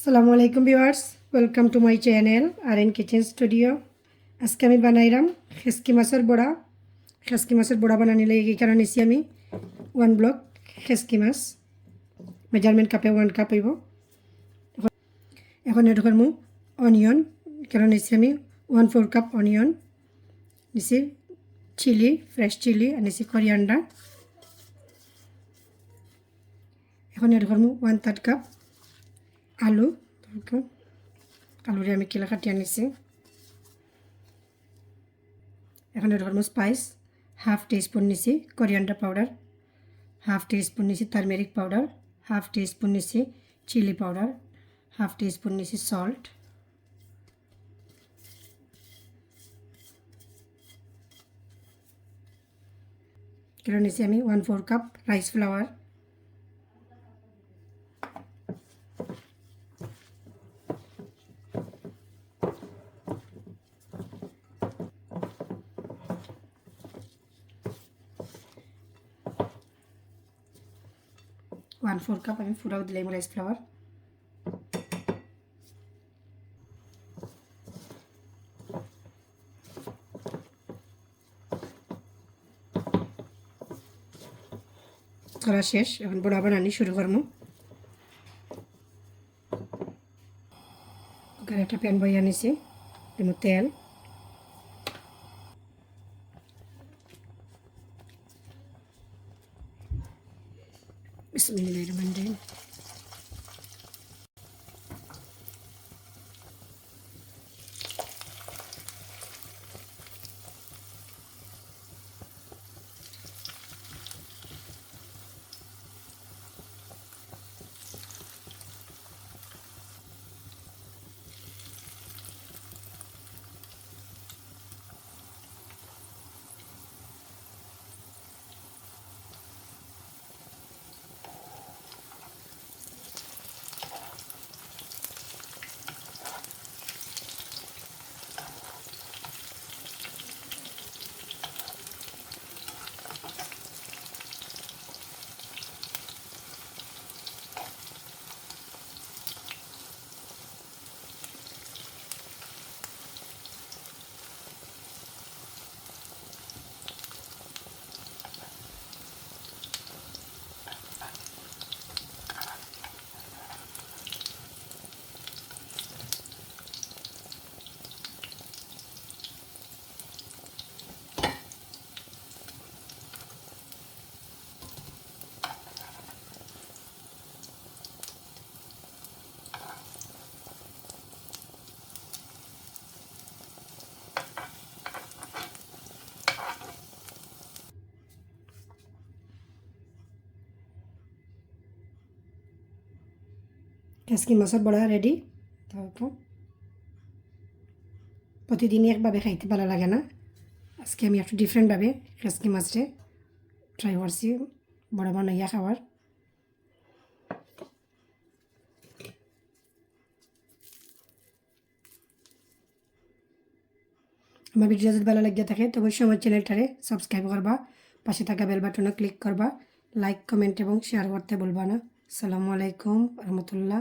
আসসালামু আলাইকুম viewers welcome to my channel R N kitchen studio আজকে আমি বানাইলাম খেসকি মাছের বড়া। খেসকি মাছের বড়া বানানি লাগে এই কারণে নিছি আমি? ওয়ান ব্লক খেসকি মাছ। মেজারমেন্ট কাপে ওয়ান কাপ হইব। এখন- এটো করমু অনিয়ন কারণ নিছি আমি? ওয়ান ফোর কাপ অনিয়ন নিছি চিলি ফ্রেশ চিলি আর নিছি করিয়ান্ডার এখন এটো করমু ওয়ান থার্ড কাপ আলু আলুরে আমি কিলা কাটিয়ে নিছি এখন হরমো স্পাইস হাফ টি স্পুন নিছি coriander powder, half teaspoon নিছি turmeric powder, half teaspoon নিছি chilli powder, half teaspoon নিছি সল্ট। কিলো নিছি আমি one four cup rice flour. One four cup আমি ফুরাও দিলাম রাইস ফ্লাওয়ার করা শেষ এখন বড়া বানানি শুরু করব একটা প্যান বইয়া নিছি দেবো তেল Bismillahirrahmanirrahim. কাসকি মাছের বড়া রেডি তারপর প্রতিদিনই একভাবে খাইতে ভালো লাগে না। আজকে আমি একটু ডিফারেন্টভাবে কাসকি মাছটা ট্রাই করছি বড় বানাইয়া খাওয়ার আমার ভিডিও যদি ভালো লাগিয়ে থাকে, তো অবশ্যই আমার চ্যানেলটারে সাবস্ক্রাইব করবা পাশে থাকা বেল বাটনে ক্লিক করবা লাইক কমেন্ট এবং শেয়ার করতে বলবা না। আসসালামু আলাইকুম রহমতুল্লাহ